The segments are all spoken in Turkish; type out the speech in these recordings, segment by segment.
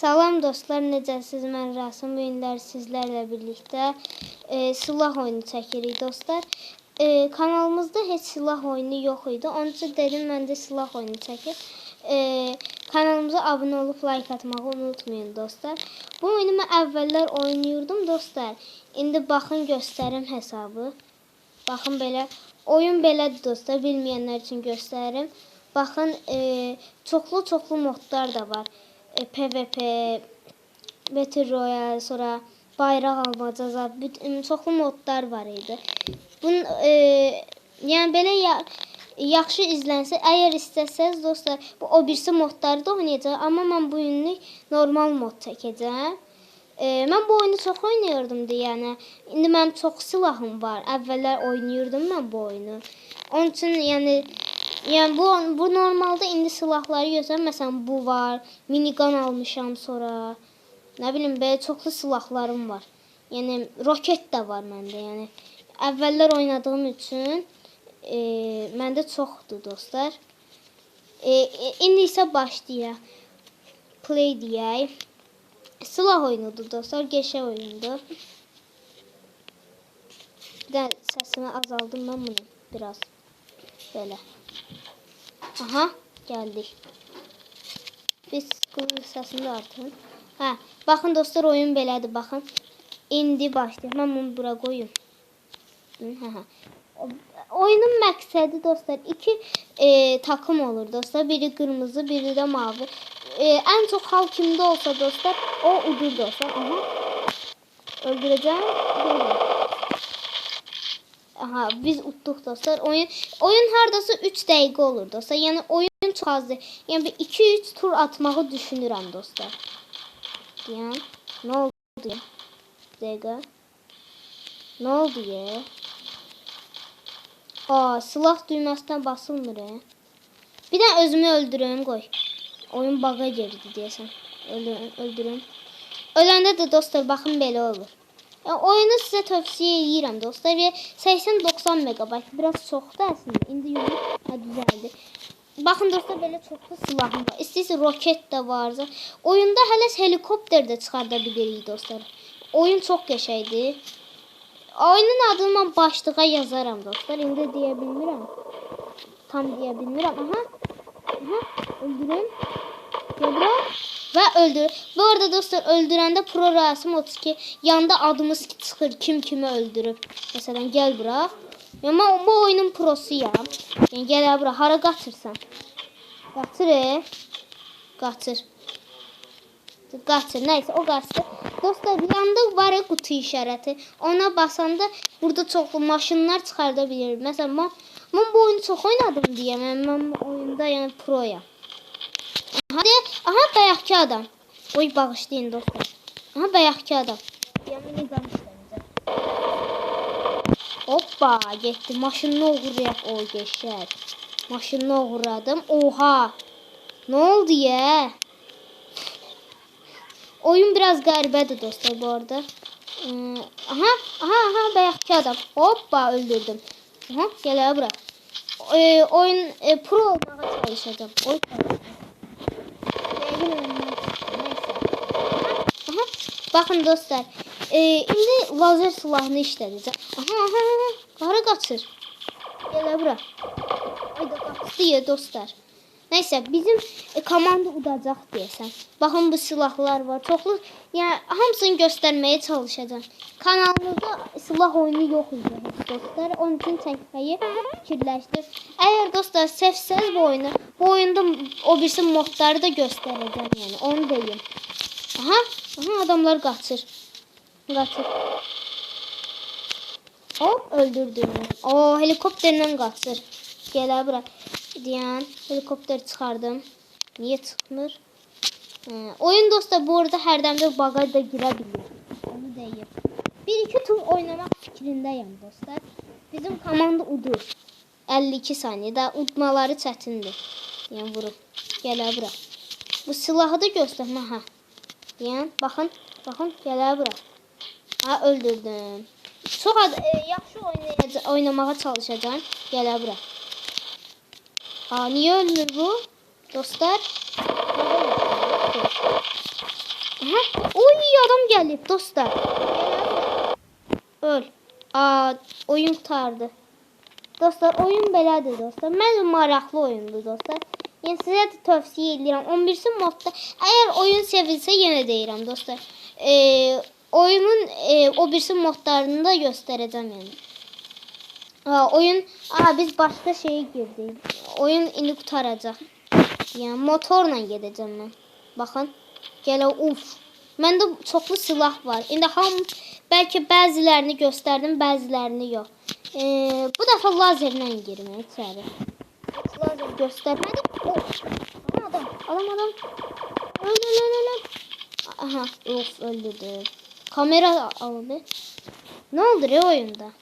Salam dostlar, necəsiz? Mən Rasim bu günlər sizlərlə birlikdə e, silah oyunu çəkirik dostlar. E, kanalımızda heç silah oyunu yox idi. Onun üçün dedim mən də silah oyunu çəkim. E, kanalımıza abunə olub like atmağı unutmayın dostlar. Bu oyunu mən əvvəllər oynayırdım dostlar. İndi baxın göstərim hesabı. Baxın belə oyun belədir dostlar. Bilməyənlər üçün göstərim. Baxın e, çoxlu çoxlu modlar da var. E, PvP, Battle Royale, sonra bayraq almaca, bütün çoxlu modlar var idi. Bunun e, yəni belə ya, yaxşı izlənsə, əgər istəsəz dostlar, bu o birisi modları da oynayacaq, amma mən bu günlük normal mod çəkəcəm. E, mən bu oyunu çox oynayırdım deyənə. İndi mənim çox silahım var. Əvvəllər oynayırdım mən bu oyunu. Onun üçün yəni yəni bu bu normalda indi silahları götürəm. Məsələn bu var. Minigun almışam sonra. Nə bilim belə çoxlu silahlarım var. Yəni roket də var məndə. Yəni əvvəllər oynadığım üçün e, məndə çoxdur dostlar. E, e, indi isə başlayaq. Play deyək. Silah oyunudur dostlar. Geçə oyundur. Bir də səsimi azaldım mən bunu biraz. Belə. Aha, gəldik. Biz bunun səsini də artırın. Hə, baxın dostlar oyun belədir, baxın. İndi başlayaq. Mən bunu bura qoyum. Hə, hə. Oyunun məqsədi dostlar iki e, takım olur dostlar. Biri qırmızı, biri də mavi. E, ən çox hal kimdə olsa dostlar, o udur dostlar. Aha. Öldürəcəm. Deyiləm. Aha, biz utduq dostlar. Oyun oyun hardasa 3 dəqiqə olur dostlar. Yəni oyun çox azdır. Yəni bir 2-3 tur atmağı düşünürəm dostlar. Yəni nə oldu? Bir dəqiqə. Nə oldu ya? Aa, silah düyməsinə basılmır. ya. Bir də özümü öldürüm qoy. Oyun baga girdi deyəsən. Öldürüm, öldürüm. Öləndə də dostlar baxın belə olur. Ya, oyunu sizə tövsiyə edirəm dostlar. Və 80-90 megabayt biraz çoxdur əslində. İndi yox, hə düzəldi. Baxın dostlar belə çoxlu silahım var. İstəyirsə roket də var. Oyunda hələ helikopter də çıxarda bilirik dostlar. Oyun çox qəşəngdir. Oyunun adını mən başlığa yazaram dostlar. İndi deyə bilmirəm. Tam deyə bilmirəm. Aha. Aha. Öldürün. Dobra. Və öldür. Bu arada dostlar öldürəndə Pro Rasim 32 yanda adımız çıxır kim kimi öldürüb. Məsələn gəl bura. Ya mən bu oyunun prosuyam. Yəni gəl ha bura. Hara qaçırsan? Qaçır. E. Qaçır. Qaçır. Nəysə o qaçdı. Dostlar yanda var ya qutu işarəti. Ona basanda burada çoxlu maşınlar çıxarda bilir. Məsələn mən, mən bu oyunu çox oynadım deyə mən, mən oyunda yəni proyam. Hadi, aha bayaqki adam. Oy bağışlayın dostlar. Aha bayaqki adam. Yemin Hoppa getdi. Maşını oğurlayaq o geçər. Maşını oğurladım. Oha. Ne oldu ya? Oyun biraz qəribədir dostlar bu arada. Ee, aha, aha, aha bayaqki adam. Hoppa öldürdüm. Aha, gəl bura. Ee, oyun e, pro olmağa çalışacağım. Oy. Aha, baxın dostlar. E, indi lazer silahını işlədəcəm. Aha, aha, aha. Qara qaçır. Gəl ha bura. Ayda qaçdı dostlar. Nəysə, bizim e, komanda udacaq deyəsən. Baxın bu silahlar var. Çoxlu, yəni hamısını göstərməyə çalışacağam. Kanalımızda silah oyunu yox idi dostlar. Onun üçün çəkməyi fikirləşdim. Əgər dostlar sevsəz bu oyunu, bu oyunda o birisi modları da göstərəcəm yəni. Onu deyim. Aha, aha adamlar qaçır. Qaçır. Hop öldürdüm. O helikopterlə qaçır. Gəl ha bura. Deyən helikopter çıxardım. Niyə çıxmır? Hə, oyun dostlar bu arada hərdəmdə bağa da girə bilir. Onu deyim. Bir iki tur oynamaq fikrindəyəm dostlar. Bizim komanda udur. 52 saniyədə udmaları çətindir. Yəni vurub. Gəl ha bura. Bu silahı da göstərmə ha. Deyən baxın, baxın gəl ha bura. Ha öldürdüm. Çox e, yaxşı oynayacaq, oynamağa çalışacağam. Gəl ha bura. Aa, niye ölmür bu? Dostlar. gəlib dostlar. Öl. Aa, oyun qurtardı. Dostlar, oyun belədir dostlar. Məncə maraqlı oyundur dostlar. Yəni sizə də tövsiyə edirəm. 11-ci modda əgər oyun sevilsə yenə deyirəm dostlar. E, oyunun e, o birisi modlarını da göstərəcəm yəni. Ha, oyun, aa biz başqa şeyə girdik. Oyun indi qurtaracaq. Yəni motorla gedəcəm mən. Baxın. Gələ uf. Məndə çoxlu silah var. İndi ham bəlkə bəzilərini göstərdim, bəzilərini yox. E, bu dəfə lazerlə girmək içəri. Lazer göstərmədim. Of. Adam, adam, adam. Öl, öl, öl, öl. Aha, of öldürdü. Kamera aldı. Ne oldu re oyunda?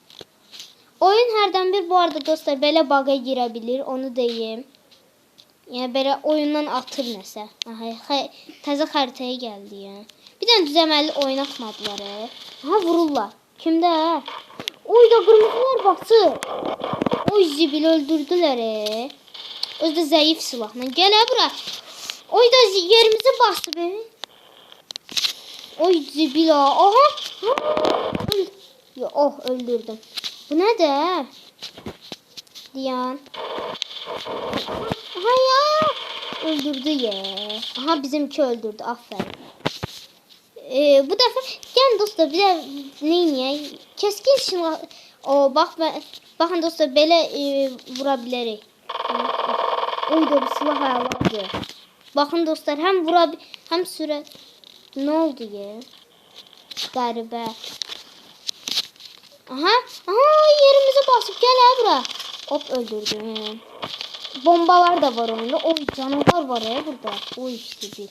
Oyun hərdən bir bu arada dostlar belə baga girə bilir, onu deyim. Yəni belə oyundan atır nəsə. Aha, təzə xəritəyə gəldi yəni. Bir dənə düzəməli oynatmadılar. Aha vururlar. Kimdə? Oy da qırmızılar baxsın. Oy zibil öldürdülər. Özü də zəif silahla. Gəl ə bura. Oy da zi- yerimizi bastı be. Oy zibil ha. Aha. Ya, oh öldürdüm. Bu nədir? Diyan. Aha ya. Öldürdü ya. Aha bizimki öldürdü. Aferin. Ee, bu dəfə gəlin dostlar bir də neyniyək? Keskin silah o bax və- baxın dostlar belə e, vura bilərik. Oy da silah əladır. Baxın dostlar həm vura həm sürət. Nə oldu ya? Qəribə. Aha, aha yerimizi basıp gel ha bura. Hop öldürdüm. Bombalar da var oyunda. Oy canavar var ya burada. Oy bir.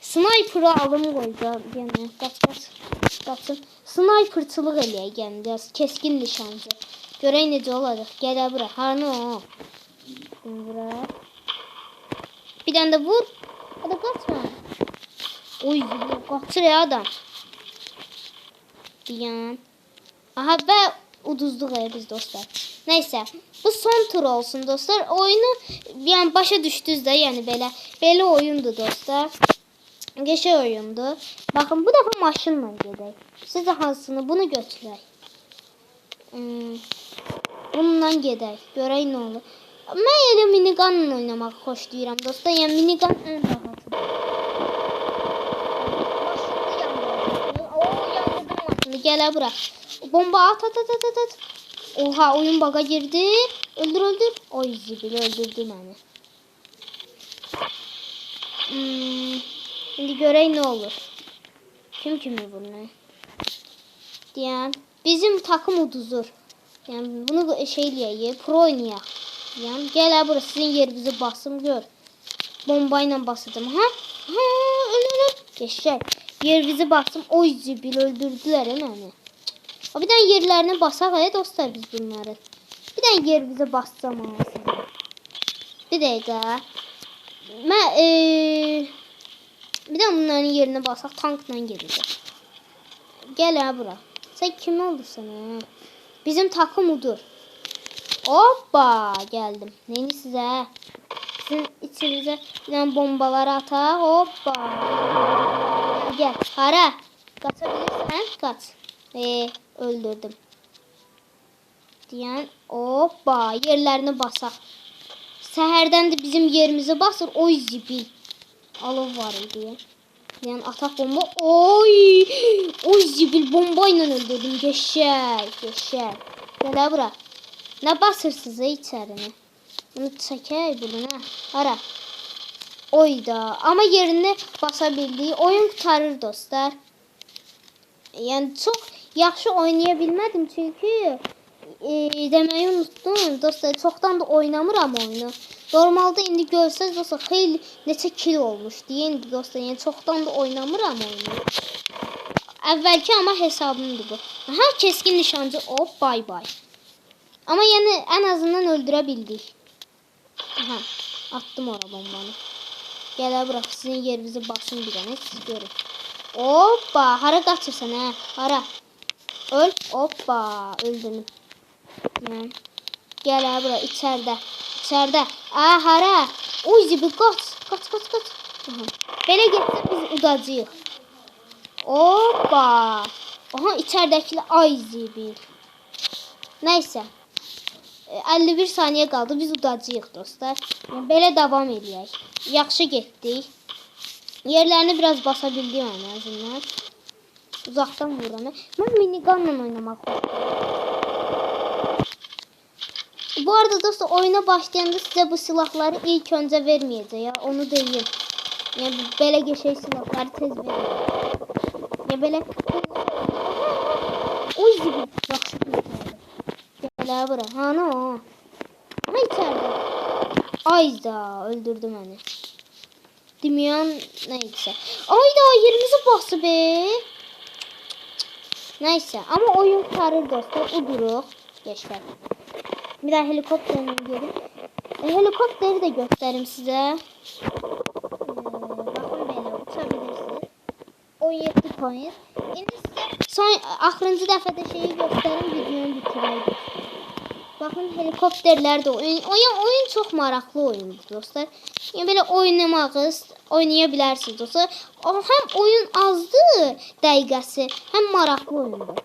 Sniper'ı alım koyacağım gene. Kaç kaç. Kaçın. Sniperçılıq eləyək gene biraz. Keskin nişancı. Görək necə olacaq. Gəl ha bura. Harını o. Bura. Bir tane de vur. Hadi kaçma. Oy kaçır ya adam. Diyan. Aha və uduzduq ya biz dostlar. Nəysə, bu son tur olsun dostlar. Oyunu yəni başa düşdünüz də, yəni belə belə oyundur dostlar. Geçə oyundur. Baxın, bu dəfə maşınla gedək. Sizə hansını bunu götürək. Hmm, bununla gedək. Görək nə olur. Mən elə minigunla oynamaq xoşlayıram dostlar. Yəni minigun ən rahatıdır. Maşını. Gəl ha bura. Bomba at at at at at. Oha oyun baga girdi. Öldür öldür. Oy zibil öldürdü beni. Hmm, şimdi görək nə olur. Kim kimi vurur? Diyen bizim takım uduzur. Yani bunu şey eləyək, pro oynayaq. Yani gəl ha sizin yerinizi basım gör. Bombayla basacağım. Ha? Ha, öl öl. Geçecek. Yerinizi basım. Oy zibil öldürdülər ha məni. Ha, Bir tane yerlerine basak ya dostlar biz bunları. Bir tane yer bize bassam aslında. Bir dakika. Ben eee bir de bunların yerine basak tankla geleceğiz. Gel ha bura. Sen kim olursan ha? Bizim takım udur. Hoppa geldim. Neyini size? Sizin içinize giden bombaları ata. Hoppa. Gel. Hara. Kaçabilirsen kaç. Ee, öldürdüm. Diyen hoppa yerlerini basak. Səhərdən də bizim yerimizi basır. Oy zibil. Alov var idi. Yəni atak bomba. Oy! Oy zibil bomba öldürdüm. Geçək, geçək. Gələ bura. Nə basırsınız içərini? Bunu çəkək bunu, hə? Hara? Oy da. Amma yerini basa bildik. Oyun qurtarır dostlar. Yəni çox yaxşı oynaya bilmədim çünki e, deməyi unutdum. Dostlar, çoxdan da oynamıram oyunu. Normalda indi görsəz dostlar, xeyli neçə kil olmuşdu. İndi dostlar, yəni çoxdan da oynamıram oyunu. Əvvəlki amma hesabımdır bu. Aha, keskin nişancı. Hop, bay bay. Amma yəni ən azından öldürə bildik. Aha, attım ora bombanı. Gələ bırax sizin yerinizi basın bir dənə siz görün. Hoppa, hara qaçırsan hə? Hara? Öl. Hoppa, öldüm. Yəni, Gəl ha bura içəridə. İçəridə. Aa, hara? Uy zibi qaç. Qaç, qaç, qaç. Aha. Belə getsə biz udacağıq. Hoppa. Aha içeridekili ay zibil. Neyse. E, 51 saniye qaldı. Biz udacağıq dostlar. Yəni belə davam eləyək. Yaxşı getdik. Yerlərini biraz basa bildim en azından. Uzaqdan vururam. Mən minigunla oynamaq Bu arada dostlar oyuna başlayanda size bu silahları ilk önce vermeyəcək ya. Onu deyim. Yəni belə geçək silahları tez verir. Ya belə Oy. Yaxşı qurtardı. Gələ bura. Hanı o? Ha içeride. Ayda öldürdü beni. Dimiyan neyse. Ayda yerimizi bastı be. Neyse ama oyun karır dostlar. Uduruq. Geçver. Bir daha helikopterini görün. E, helikopteri de göstereyim size. Ee, bakın böyle uçabilirsiniz. 17 point. İndi size son axırıncı dəfədə şeyi göstərim videonu bitirəydim. Bakın helikopterler de oyun, oyun, oyun çok maraqlı oyundur dostlar. Yəni belə oynamağı oynaya bilərsiniz dostlar. O həm oyun azdır dəqiqəsi, həm maraqlı oyundur.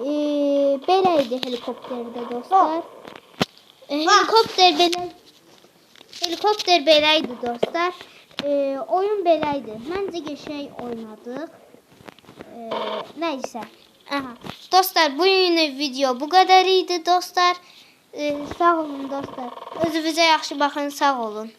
Ee, belə idi helikopterdə dostlar. Ee, helikopter belə Helikopter belə idi dostlar. Ee, oyun belə idi. Məncə qəşəng oynadıq. Ee, neyse. Aha. Dostlar bu yeni video bu kadar idi dostlar. Ee, sağ olun dostlar. Özünüze yaxşı bakın sağ olun.